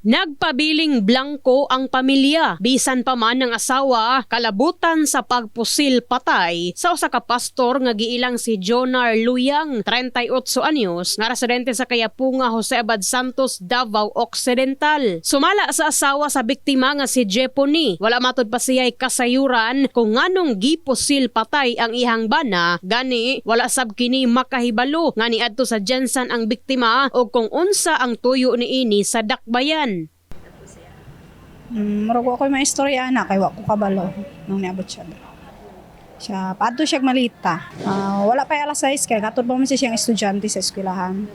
Nagpabiling blanco ang pamilya bisan pa man ng asawa kalabutan sa pagpusil patay sa usa ka pastor nga giilang si Jonar Luyang 38 anyos nga residente sa Kayapunga Jose Abad Santos Davao Occidental. Sumala sa asawa sa biktima nga si Jeponi wala matud pa siya'y kasayuran kung nganong gipusil patay ang ihang bana gani wala sab kini makahibalo nga niadto sa Jensen ang biktima o kung unsa ang tuyo ni ini sa dakbayan. Mm, murag ako may istorya na kay wa ko kabalo nung niabot siya. Siya paadto siya malita. Ah, wala pa alas 6 kay katod pa man siya siyang estudyante sa eskwelahan.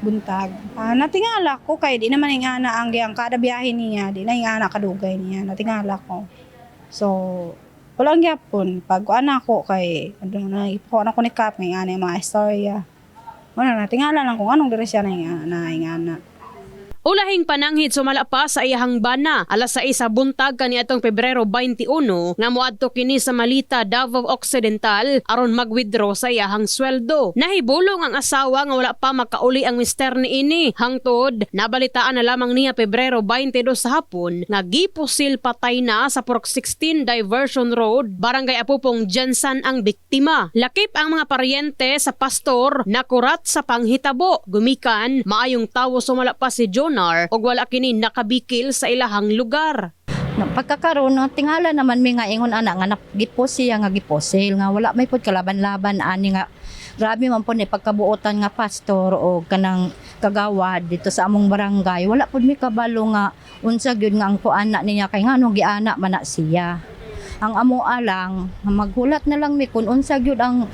Buntag. Ah, natingala ko kay di naman ingana ang giyang kada biyahe niya, di na ingana kadugay niya. Natingala ko. So, walang gyapon pag ana ko kay ano na ipo na ko ni Kap ng yung mga istorya. Wala natingala lang kung anong dire siya na ingana. Na ingana. Ulahing pananghid sumala pa sa iyahang bana alas sa isa buntag kaniadtong Pebrero 21 nga moadto kini sa Malita Davao Occidental aron mag-withdraw sa iyahang sweldo. Nahibulong ang asawa nga wala pa makauli ang mister ni ini hangtod nabalitaan na lamang niya Pebrero 22 sa hapon nga gipusil patay na sa Purok 16 Diversion Road, Barangay Apupong Jensan ang biktima. Lakip ang mga paryente sa pastor nakurat sa panghitabo. Gumikan maayong tawo sumala pa si Jonar ug wala kini nakabikil sa ilahang lugar. No, pagkakaroon no, tingala naman mi nga ingon ana nga naggipo siya nga giposil nga wala may pud kalaban-laban ani nga grabe man po ni pagkabuotan nga pastor o kanang kagawad dito sa among barangay wala pud mi kabalo nga unsa gyud nga ang kuana niya kay ngano giana man siya ang amo alang maghulat na lang mi kun unsa gyud ang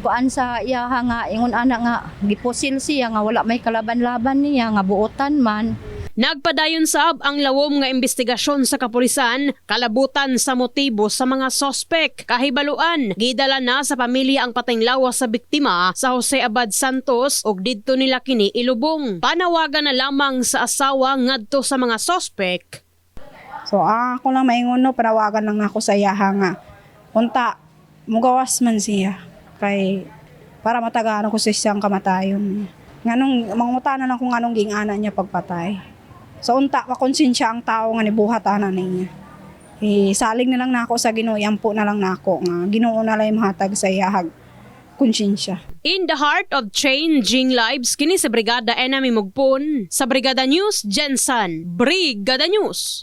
kuan sa iyaha nga ingon ana nga giposil siya nga wala may kalaban-laban niya nga buotan man Nagpadayon sab ang lawom nga investigasyon sa kapulisan kalabutan sa motibo sa mga sospek. Kahibaluan, gidala na sa pamilya ang patayng lawas sa biktima sa Jose Abad Santos ug didto nila kini ilubong. Panawagan na lamang sa asawa ngadto sa mga sospek So, ah, ako lang maingon no, panawagan lang ako sa iyaha nga. Punta, mugawas man siya. Kay, para matagaan ko sa siyang kamatayon. Nganong, mangutana lang kung anong gingana niya pagpatay. So, unta, makonsensya ang tao nga nibuhat ana niya. Eh, saling na lang na ako sa ginoo, yampo na lang na ako. Nga, ginoo na lang mahatag sa iyahag konsensya. In the heart of changing lives, kini sa Brigada Enemy Mugpon. Sa Brigada News, Jensen. Brigada News.